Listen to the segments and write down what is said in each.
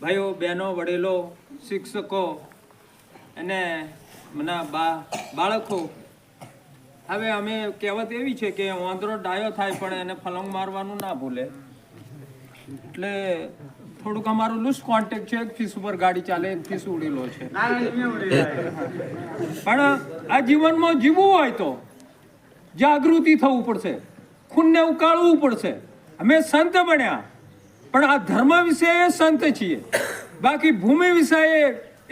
ભાઈઓ, બહેનો, વડીલો, શિક્ષકો અને મના બા, બાળકો, હવે અમે કહેવત એવી છે કે વાંદરો ડાયો થાય પણ એને ફલંગ મારવાનું ના ભૂલે. એટલે થોડુંક અમારું લૂઝ કોન્ટેક્ટ છે, એક ફીસ ઉપર ગાડી ચાલે ફીસ ઉડેલો છે. પણ આ જીવનમાં જીવવું હોય તો જાગૃતિ થવું પડશે. ખૂનને ઉકાળવું પડશે. અમે સંત બન્યા. પણ આ ધર્મ વિશે સંત છીએ. બાકી ભૂમિ વિષયે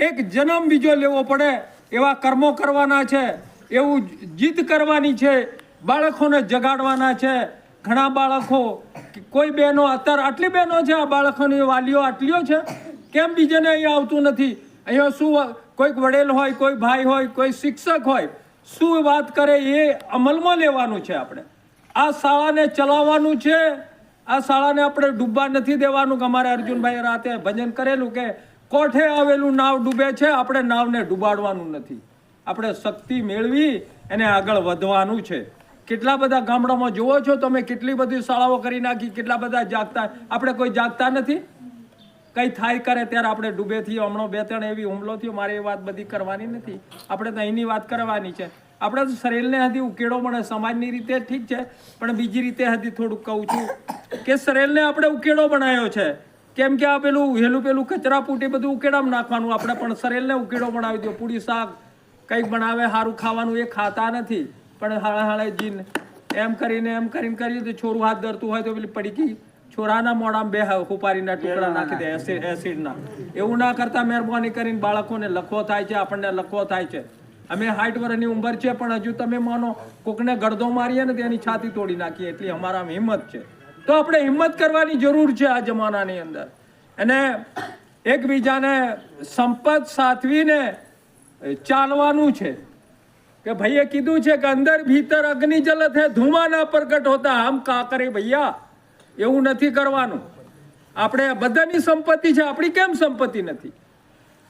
એક જન્મ બીજો લેવો પડે એવા કર્મો કરવાના છે, એવું જીદ કરવાની છે, બાળકોને જગાડવાના છે. ઘણા બાળકો કોઈ બહેનો અત્યારે આટલી બહેનો છે, આ બાળકોની વાલીઓ આટલીઓ છે, કેમ બીજાને અહીંયા આવતું નથી? અહીંયા શું કોઈક વડેલ હોય, કોઈ ભાઈ હોય, કોઈ શિક્ષક હોય, શું વાત કરે એ અમલમાં લેવાનું છે આપણે. આ શાળાને ચલાવવાનું છે આ શાળાને આપણે ડૂબવા નથી દેવાનું કે અમારે અર્જુનભાઈ રાતે ભજન કરેલું કે કોઠે આવેલું નાવ ડૂબે છે? આપણે નાવને ડૂબાડવાનું નથી. આપણે શક્તિ મેળવી એને આગળ વધવાનું છે. કેટલા બધા ગામડામાં જુઓ છો તમે, કેટલી બધી શાળાઓ કરી નાખી, કેટલા બધા જાગતા, આપણે કોઈ જાગતા નથી? કંઈ થાય કરે ત્યારે આપણે ડૂબે થઈએ. હમણાં બે ત્રણ એવી હુમલો થયો, મારે એ વાત બધી કરવાની નથી. આપણે તો અહીંની વાત કરવાની છે. આપણે શરીરને હજી ઉકેડો મળે સમાજની રીતે ઠીક છે પણ બીજી રીતે હજી થોડુંક કહું છું કે શરીરને આપણે ઉકેડો બનાવ્યો છે. કેમ કે આ પેલું હેલું પેલું કચરા પૂટી બધું ઉકેડામાં નાખવાનું આપણે પણ શરીરને ઉકેડો બનાવી દો. પૂરી શાક કંઈક બનાવે સારું ખાવાનું એ ખાતા નથી. પણ હાળે હાળે જીન એમ કરીને એમ કરીને કરીએ તો છોરું હાથ ધરતું હોય તો પેલી પડીકી છોરાના મોડામાં બે હુપારીના ટુકડા નાખી દે એસિડ એસિડના. એવું ના કરતા મહેરબાની કરીને બાળકોને લખવો થાય છે આપણને લખવો થાય છે. અમે સાઠ વર્ષની ઉંમર છે, પણ હજુ તમે માનો, કોકને ગળદો મારીએ ને તેની છાતી તોડી નાખીએ, એટલી અમારામાં હિંમત છે. તો આપણે હિંમત કરવાની જરૂર છે આ જમાનાની અંદર. અને એકબીજાને સંપત સાધવીને ચાલવાનું છે. કે ભાઈએ કીધું છે કે અંદર ભીતર અગ્નિ જલત હે ધુમા ના પ્રગટ હોતા. આમ કા કરે ભૈયા, એવું નથી કરવાનું. આપણે બધાની સંપત્તિ છે, આપણી કેમ સંપત્તિ નથી?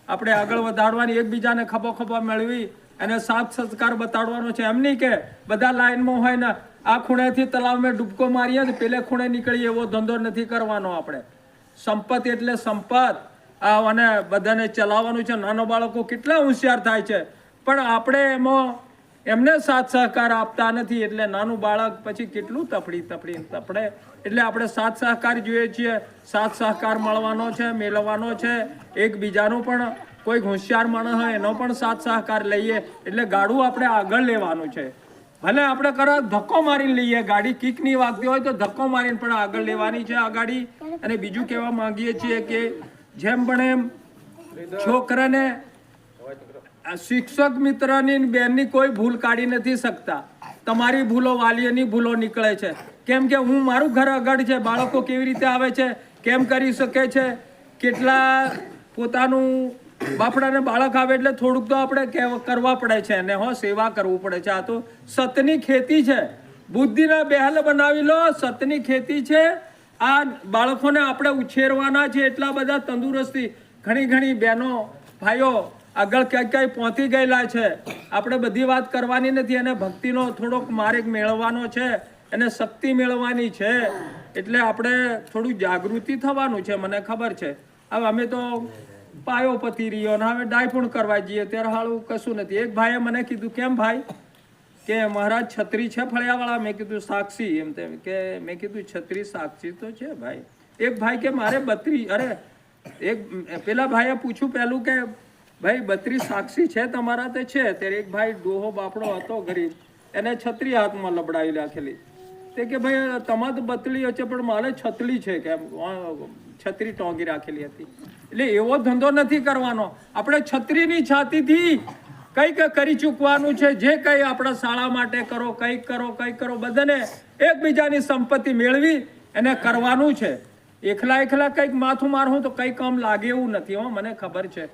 આપણે આગળ વધારવાની, એકબીજાને ખભો ખભા મેળવી અને સાથ સત્કાર બતાડવાનો છે. એમ નહીં કે બધા લાઈનમાં હોય ને આ ખૂણેથી તલાવમાં ડૂબકો મારીએ ને પેલે ખૂણે નીકળીએ એવો ધંધો નથી કરવાનો આપણે. સંપત એટલે સંપત. અને બધાને ચલાવવાનું છે. નાનો બાળકો કેટલા હોશિયાર થાય છે. પણ આપણે એમાં એમને સાથ સહકાર આપતા નથી. એટલે નાનું બાળક પછી કેટલું તફડી તફડી તફડે. એટલે આપણે સાથ સહકાર જોઈએ છીએ. સાથ સહકાર મળવાનો છે, મેળવવાનો છે. એકબીજાનું પણ કોઈ હોશિયાર માણસ હોય, એનો પણ સાથ સહકાર લઈએ. એટલે ગાડું આપણે આગળ લેવાનું છે. ભલે આપણે કરો ધક્કો મારીને લઈએ, ગાડી કિકની વાગતી હોય તો ધક્કો મારીને પણ આગળ લેવાની છે આ ગાડી. અને બીજું કહેવા માંગીએ છીએ કે જેમ પણ એમ છોકરાને શિક્ષક મિત્રની બેનની કોઈ ભૂલ કાઢી નથી શકતા. તમારી ભૂલો વાલીઓની ભૂલો નીકળે છે. કેમ કે હું મારું ઘર આગળ છે, બાળકો કેવી રીતે આવે છે, કેમ કરી શકે છે, કેટલા પોતાનું બાપડાને બાળક આવે એટલે થોડુંક તો આપણે કરવા પડે છે અને હો, સેવા કરવું પડે છે. આ તો સતની ખેતી છે. બુદ્ધિના બેહલ બનાવી લો, સતની ખેતી છે. આ બાળકોને આપણે ઉછેરવાના છે એટલા બધા તંદુરસ્તી. ઘણી ઘણી બહેનો, ભાઈઓ આગળ ક્યાંક ક્યાંય પહોંચી ગયેલા છે. આપણે બધી વાત કરવાની નથી અને ભક્તિનો થોડોક માર્ગ મેળવવાનો છે એને શક્તિ મેળવવાની છે. એટલે આપણે થોડું જાગૃતિ થવાનું છે, મને ખબર છે. હવે અમે તો પાયો પતી રહ્યો ને હવે ડાયફૂણ કરવા જઈએ. ત્યારે હાળું કશું નથી. એક ભાઈએ મને કીધું, કેમ ભાઈ? કે, મહારાજ, છત્રી છે ફળિયાવાળા? મેં કીધું, સાક્ષી. એમ તેમ કે, મેં કીધું, છત્રી સાક્ષી તો છે ભાઈ. એક ભાઈ કે, મારે બત્રી, અરે, એક, પેલા ભાઈએ પૂછ્યું પહેલું કે, ભાઈ, બત્રી સાક્ષી છે તમારા તે છે? ત્યારે એક ભાઈ ડોહો બાપડો હતો ગરીબ. એને છત્રી હાથમાં લબડાવી રાખેલી તે કે ભાઈ તમારે બતલી હશે, પણ મારે છતલી છે કે છત્રી ટોંગી રાખેલી હતી. એટલે એવો ધંધો નથી કરવાનો. આપણે છત્રીની છાતીથી કંઈક કરી ચૂકવાનું છે. જે કંઈ આપણા શાળા માટે કરો, કંઈક કરો કંઈક કરો, બધાને એકબીજાની સંપત્તિ મેળવી એને કરવાનું છે. એકલા એકલા કંઈક માથું મારું તો કંઈ કામ લાગે એવું નથી હો, મને ખબર છે.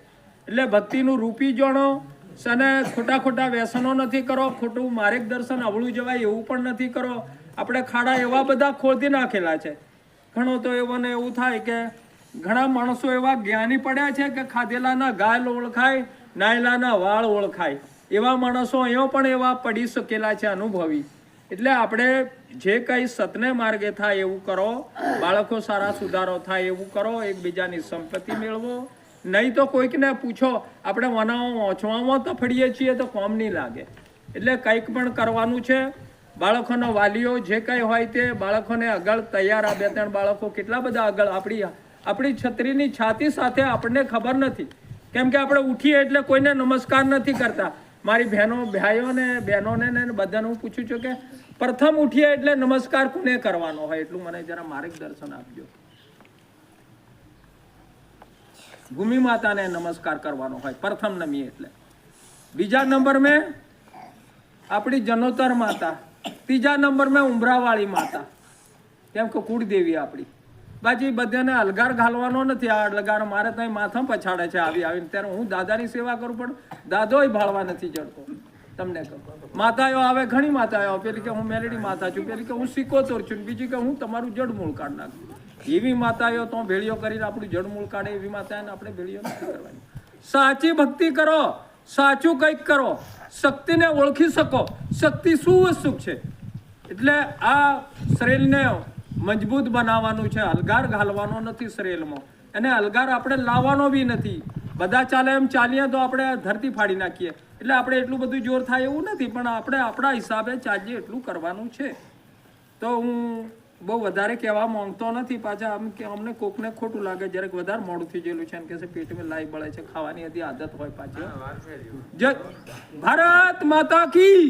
એટલે ભક્તિનું રૂપી જાણો અને ખોટા ખોટા વ્યસનો નથી કરો, ખોટું માર્ગદર્શન અવળું જવાય એવું પણ નથી કરો. આપણે ખાડા એવા બધા ખોદી નાખેલા છે. ઘણો તો એવોને એવું થાય કે ઘણા માણસો એવા જ્ઞાની પડ્યા છે કે ખાધેલાના ગાલ ઓળખાય, નાયલાના વાળ ઓળખાય. એવા માણસો અહીંયા પણ એવા પડી શકેલા છે અનુભવી. એટલે આપણે જે કંઈ સતને માર્ગે થાય એવું કરો, બાળકો સારા સુધારો થાય એવું કરો, એકબીજાની સંપત્તિ મેળવો. નહીં તો કોઈકને પૂછો, આપણે વનાવો વાંચવામાં તો ફળીએ છીએ તો કોમ નહીં લાગે. એટલે કંઈક પણ કરવાનું છે. બાળકોનો વાલીઓ જે કંઈ હોય તે બાળકોને આગળ તૈયાર આ બે ત્રણ બાળકો કેટલા બધા આગળ? આપણી આપણી છત્રીની છાતી સાથે આપણને ખબર નથી. કેમ કે આપણે ઉઠીએ એટલે કોઈને નમસ્કાર નથી કરતા. મારી બહેનો, ભાઈઓને, બહેનોને ને બધાને હું પૂછું છું કે પ્રથમ ઉઠીએ એટલે નમસ્કાર કોને કરવાનો હોય? એટલું મને જરા માર્ગદર્શન આપજો. ભૂમિ માતાને નમસ્કાર કરવાનો હોય, પ્રથમ નમી એટલે. બીજા નંબર મેં આપણી જનોતર માતા. ત્રીજા નંબર મેં ઉમરાવાળી માતા. કેમ કે કુળદેવી આપણી. બાજી બધાને અલગાર ઘાલવાનો નથી. આ અલગાર મારે ત્યાં માથા પછાડે છે આવી આવીને. ત્યારે હું દાદાની સેવા કરું, પણ દાદોય ભાળવા નથી ચડતો તમને માતાઓ આવે, ઘણી માતાઓ પેલી કે હું મેલેડી માતા છું, પેલી કે હું સિકોતોર છું બીજી કે હું તમારું જડમૂળ કાઢ નાખું. એવી માતાઓ તો ભેળીઓ કરીને આપણું જડમૂળ કાઢે, એવી માતાને આપણે ભેળીઓ નથી કરવાની. સાચી ભક્તિ કરો. સાચું કંઈક કરો, શક્તિને ઓળખી શકો. શક્તિ શું વસ્તુ છે? એટલે આ શરીરને મજબૂત બનાવવાનું છે, અલગાર ઘાલવાનો નથી શરીરમાં. એને અલગાર આપણે લાવવાનો બી નથી. બધા ચાલે એમ ચાલીએ તો આપણે ધરતી ફાડી નાખીએ. એટલે આપણે એટલું બધું જોર થાય એવું નથી, પણ આપણે આપણા હિસાબે ચાલીએ એટલું કરવાનું છે. તો હું બહુ વધારે કહેવા માંગતો નથી. પાછા આમ કે અમને કોકને ખોટું લાગે જરાક વધારે મોડું થઈ ગયેલું છે. એમ કે છે પેટમાં લાઈ બળે છે ખાવાની હતી આદત હોય પાછી. જય ભારત માતા કી